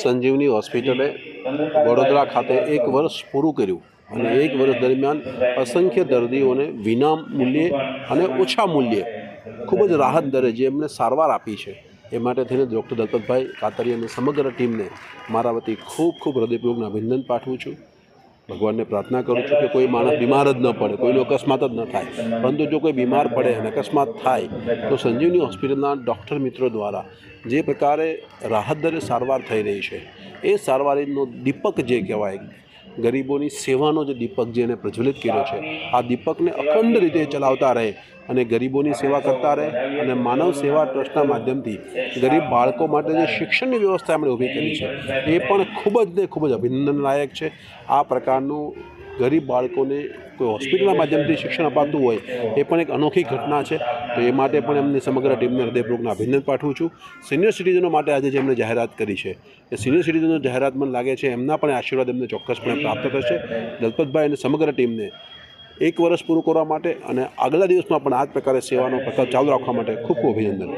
સંજીવની હોસ્પિટલે વડોદરા ખાતે એક વર્ષ પૂરું કર્યું અને એક વર્ષ દરમિયાન અસંખ્ય દર્દીઓને વિના મૂલ્યે અને ઓછા મૂલ્યે ખૂબ જ રાહત દરે જે એમને સારવાર આપી છે. એ માટે થઈને ડૉક્ટર દલપતભાઈ કાતરી અને સમગ્ર ટીમને મારા વતી ખૂબ ખૂબ હૃદયપૂર્વકનું અભિનંદન પાઠવું છું. ભગવાનને પ્રાર્થના કરું છું કે કોઈ માણસ બીમાર જ ન પડે, કોઈનો અકસ્માત જ ન થાય. પરંતુ જો કોઈ બીમાર પડે અને અકસ્માત થાય, તો સંજીવની હોસ્પિટલના ડૉક્ટર મિત્રો દ્વારા જે પ્રકારે રાહત દરે સારવાર થઈ રહી છે, એ સારવારનો દીપક જે કહેવાય, ગરીબોની સેવાનો જે દીપક જે એને પ્રજ્વલિત કર્યો છે, આ દીપકને અખંડ રીતે ચલાવતા રહે અને ગરીબોની સેવા કરતા રહે અને માનવ સેવા ટ્રસ્ટના માધ્યમથી ગરીબ બાળકો માટે જે શિક્ષણની વ્યવસ્થા એમણે ઊભી કરી છે, એ પણ ખૂબ જ ને ખૂબ જ અભિનંદન લાયક છે. આ પ્રકારનું ગરીબ બાળકોને કોઈ હોસ્પિટલના માધ્યમથી શિક્ષણ અપાતું હોય, એ પણ એક અનોખી ઘટના છે. તો એ માટે પણ એમની સમગ્ર ટીમને હૃદયપૂર્વકનું અભિનંદન પાઠવું છું. સિનિયર સિટીઝનો માટે આજે જે એમણે જાહેરાત કરી છે, એ સિનિયર સિટીઝનો જાહેરાત મને લાગે છે એમના પણ આશીર્વાદ એમને ચોક્કસપણે પ્રાપ્ત થશે. દલપતભાઈ અને સમગ્ર ટીમને એક વર્ષ પૂરું કરવા માટે અને આગલા દિવસમાં પણ આ જ પ્રકારે સેવાનો પ્રકાર ચાલુ રાખવા માટે ખૂબ ખૂબ અભિનંદન.